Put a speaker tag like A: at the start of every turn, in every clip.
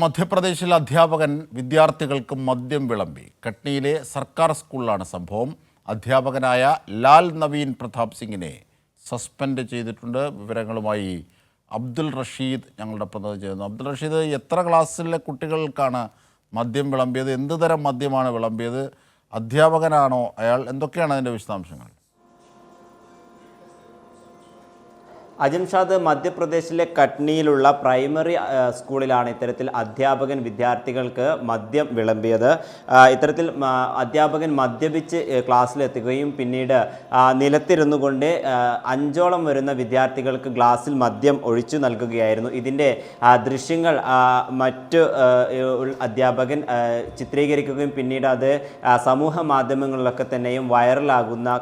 A: മധ്യപ്രദേശിൽ അധ്യാപകൻ വിദ്യാർത്ഥികൾക്ക് മദ്യം വിളമ്പി. കട്നിയിലെ സർക്കാർ സ്കൂളിലാണ് സംഭവം. അധ്യാപകനായ ലാൽ നവീൻ പ്രതാപ് സിംഗിനെ സസ്പെൻഡ് ചെയ്തിട്ടുണ്ട്. വിവരങ്ങളുമായി അബ്ദുൽ റഷീദ് ഞങ്ങളുടെ പ്രതിനിധി ചെയ്യുന്നു അബ്ദുൽ റഷീദ് എത്ര ക്ലാസ്സിലെ കുട്ടികൾക്കാണ് മദ്യം വിളമ്പിയത്? എന്ത് തരം മദ്യമാണ് വിളമ്പിയത്? അധ്യാപകനാണോ അയാൾ? എന്തൊക്കെയാണ് അതിന്റെ വിശദാംശങ്ങൾ?
B: അജംഷാദ് മധ്യപ്രദേശിലെ കട്നിയിലുള്ള പ്രൈമറി സ്കൂളിലാണ് ഇത്തരത്തിൽ അധ്യാപകൻ വിദ്യാർത്ഥികൾക്ക് മദ്യം വിളമ്പിയത്. ഇത്തരത്തിൽ അധ്യാപകൻ മദ്യപിച്ച് ക്ലാസ്സിലെത്തുകയും പിന്നീട് നിലത്തിരുന്നു കൊണ്ട് അഞ്ചോളം വരുന്ന വിദ്യാർത്ഥികൾക്ക് ഗ്ലാസ്സിൽ മദ്യം ഒഴിച്ചു നൽകുകയായിരുന്നു. ഇതിന്റെ ദൃശ്യങ്ങൾ മറ്റ് അധ്യാപകൻ ചിത്രീകരിക്കുകയും പിന്നീട് അത് സമൂഹ മാധ്യമങ്ങളിലൊക്കെ തന്നെയും വൈറലാകുന്ന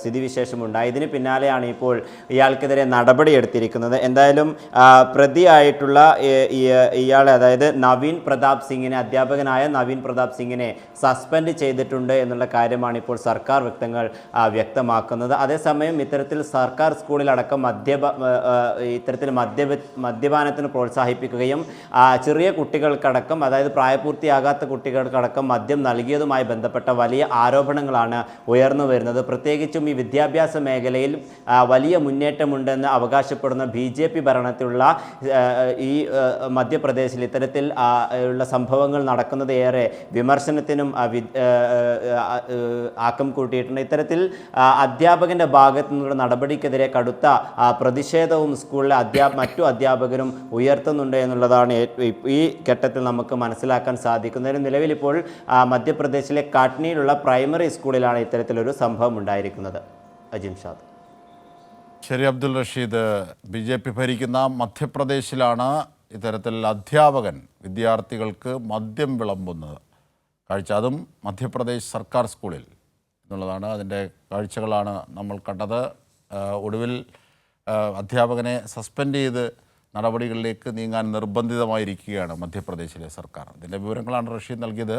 B: സ്ഥിതിവിശേഷമുണ്ടായി. ഇതിന് പിന്നാലെയാണ് ഇപ്പോൾ ഇയാൾക്കെതിരെ നടപടിയെടുത്തിരിക്കുന്നത്. എന്തായാലും പ്രതിയായിട്ടുള്ള ഇയാളെ അതായത് നവീൻ പ്രതാപ് സിംഗിനെ അധ്യാപകനായ നവീൻ പ്രതാപ് സിംഗിനെ സസ്പെൻഡ് ചെയ്തിട്ടുണ്ട് എന്നുള്ള കാര്യമാണ് ഇപ്പോൾ സർക്കാർ വ്യക്തങ്ങൾ വ്യക്തമാക്കുന്നത്. അതേസമയം ഇത്തരത്തിൽ സർക്കാർ സ്കൂളിലടക്കം മദ്യപ ഇത്തരത്തിൽ മദ്യപ മദ്യപാനത്തിന് പ്രോത്സാഹിപ്പിക്കുകയും ചെറിയ കുട്ടികൾക്കടക്കം അതായത് പ്രായപൂർത്തിയാകാത്ത കുട്ടികൾക്കടക്കം മദ്യം നൽകിയതുമായി ബന്ധപ്പെട്ട വലിയ ആരോപണങ്ങളാണ് ഉയർന്നു വരുന്നത്. പ്രത്യേകിച്ചും ഈ വിദ്യാഭ്യാസ മേഖലയിൽ വലിയ മുന്നേറ്റമുണ്ടെന്ന് അവകാശപ്പെടുന്ന ബി ജെ പി ഭരണത്തിലുള്ള ഈ മധ്യപ്രദേശിൽ ഇത്തരത്തിൽ ഉള്ള സംഭവങ്ങൾ നടക്കുന്നത് ഏറെ വിമർശനത്തിനും ആക്കം കൂട്ടിയിട്ടുണ്ട്. ഇത്തരത്തിൽ അധ്യാപകന്റെ ഭാഗത്തു നിന്നുള്ള നടപടിക്കെതിരെ കടുത്ത പ്രതിഷേധവും സ്കൂളിലെ അധ്യാ മറ്റു അധ്യാപകരും ഉയർത്തുന്നുണ്ട് എന്നുള്ളതാണ് ഈ ഘട്ടത്തിൽ നമുക്ക് മനസ്സിലാക്കാൻ സാധിക്കുന്നത്. നിലവിൽ ഇപ്പോൾ മധ്യപ്രദേശിലെ കാട്നിയിലുള്ള പ്രൈമറി സ്കൂളിലാണ് ഇത്തരത്തിലൊരു സംഭവം ഉണ്ടായിരിക്കുന്നത്. അജിംഷാദ്
A: ശരി Abdul Rasheed B J P ഭരിക്കുന്ന മധ്യപ്രദേശിലാണ് ഇത്തരത്തിൽ അധ്യാപകൻ വിദ്യാർത്ഥികൾക്ക് മദ്യം വിളമ്പുന്നത്. കാഴ്ച അതും മധ്യപ്രദേശ് സർക്കാർ സ്കൂളിൽ എന്നുള്ളതാണ് അതിന്റെ കാഴ്ചകളാണ് നമ്മൾ കണ്ടത്. ഒടുവിൽ അധ്യാപകനെ സസ്പെൻഡ് ചെയ്ത് നടപടികളിലേക്ക് നീങ്ങാൻ നിർബന്ധിതമായിരിക്കുകയാണ് മധ്യപ്രദേശിലെ സർക്കാർ. ഇതിന്റെ വിവരങ്ങളാണ് റഷീദ് നൽകിയത്.